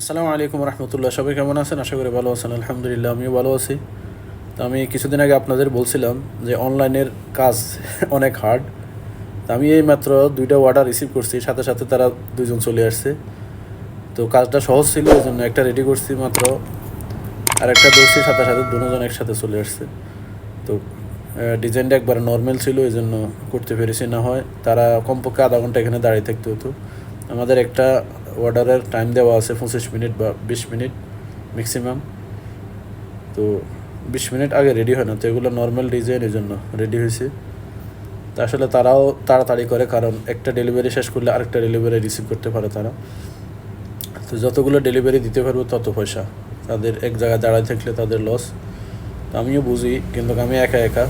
আসসালামু আলাইকুম রহমতুল্লাহ। সবাই কেমন আছেন? আশা করি ভালো আছেন। আলহামদুলিল্লাহ, আমিও ভালো আছি। তো আমি কিছুদিন আগে আপনাদের বলছিলাম যে অনলাইনের কাজ অনেক হার্ড তো আমি এই মাত্র দুইটা অর্ডার রিসিভ করছি, সাথে সাথে তারা দুজন চলে আসছে। তো কাজটা সহজ ছিল এই জন্য একটা রেডি করছি মাত্র, আর একটা দোষী সাথে সাথে দুজন একসাথে চলে আসছে। তো ডিজাইনটা একবার নর্মাল ছিল এই জন্য করতে পেরেছি। না হয় তারা কমপক্ষে আধা ঘণ্টা এখানে দাঁড়িয়ে থাকতে হতো। আমাদের একটা অর্ডারের টাইম দেওয়া আছে পঁচিশ মিনিট বা বিশ মিনিট ম্যাক্সিমাম তো বিশ মিনিট আগে রেডি হয় না, তো এগুলো নর্মাল ডিজাইনের জন্য রেডি হয়েছে। তা আসলে তারাও তাড়াতাড়ি করে, কারণ একটা ডেলিভারি শেষ করলে আরেকটা ডেলিভারি রিসিভ করতে পারে তারা। তো যতগুলো ডেলিভারি দিতে পারব তত পয়সা। তাদের এক জায়গায় দাঁড়ায় থাকলে তাদের লস তো আমিও বুঝি, কিন্তু আমি একা একা।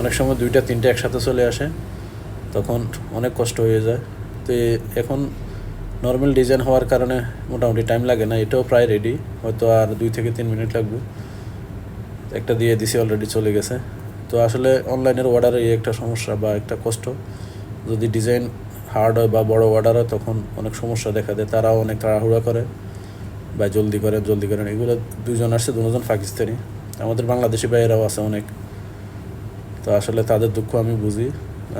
অনেক সময় দুইটা, তিনটা একসাথে চলে আসে, তখন অনেক কষ্ট হয়ে যায়। তো এখন নর্মাল ডিজাইন হওয়ার কারণে মোটামুটি টাইম লাগে না, এটাও প্রায় রেডি হয়তো আর দুই থেকে তিন মিনিট লাগবে। একটা দিয়ে দিছি অলরেডি চলে গেছে। তো আসলে অনলাইনের অর্ডারে এই একটা সমস্যা বা একটা কষ্ট। যদি ডিজাইন হার্ড হয় বা বড় অর্ডার হয়, তখন অনেক সমস্যা দেখা দেয়। তারাও অনেক তাড়াহুড়া করে বা জলদি করেন জলদি করেন এগুলো দুজন আসছে, দুজন পাকিস্তানি। আমাদের বাংলাদেশি ভাইয়েরাও আছে অনেক। তো আসলে তাদের দুঃখ আমি বুঝি।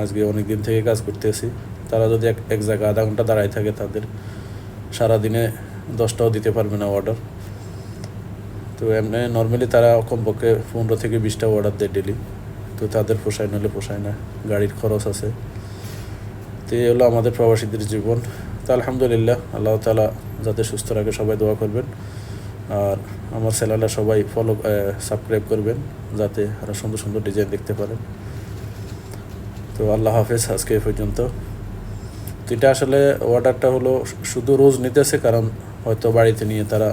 আজকে অনেক দিন থেকে কাজ করতেছি। তারা যদি এক এক জায়গায় আধা ঘণ্টা দাঁড়ায় থাকে তাদের সারাদিনে দশটাও দিতে পারবে না অর্ডার তো এমনি নর্মালি তারা কমপক্ষে পনেরো থেকে বিশটা অর্ডার দেয় ডেলি তো তাদের পোষায় নাহলে পোষায় না, গাড়ির খরচ আছে। তো এই হলো আমাদের প্রবাসীদের জীবন। তো আলহামদুলিল্লাহ, আল্লাহ তালা যাতে সুস্থ রাখে, সবাই দোয়া করবেন। আর আমার চ্যানেলটা সবাই ফলো সাবস্ক্রাইব করবেন, যাতে আরও সুন্দর সুন্দর ডিজাইন দেখতে পারেন। তো আল্লাহ হাফেজ, আজকে এ পর্যন্ত। তো এটা আসলে অর্ডারটা হলো শুধু রোজ নিতেছে কারণ হয়তো বাড়িতে নিয়ে তারা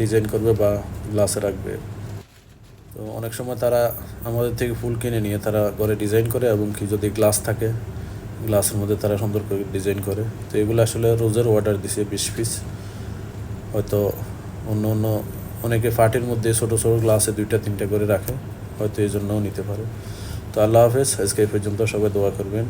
ডিজাইন করবে বা গ্লাসে রাখবে। তো অনেক সময় তারা আমাদের থেকে ফুল কিনে নিয়ে তারা ঘরে ডিজাইন করে এবং কি যদি গ্লাস থাকে গ্লাসের মধ্যে তারা সুন্দর করে ডিজাইন করে। তো এগুলো আসলে রোজের অর্ডার দিছে বিশ পিস হয়তো অন্য অন্য অনেকে ফাটির মধ্যে ছোটো ছোটো গ্লাসে দুইটা, তিনটা করে রাখে। হয়তো এই জন্যও নিতে পারে। তো আল্লাহ হাফেজ, আজকে এই পর্যন্ত সবাই দোয়া করবেন।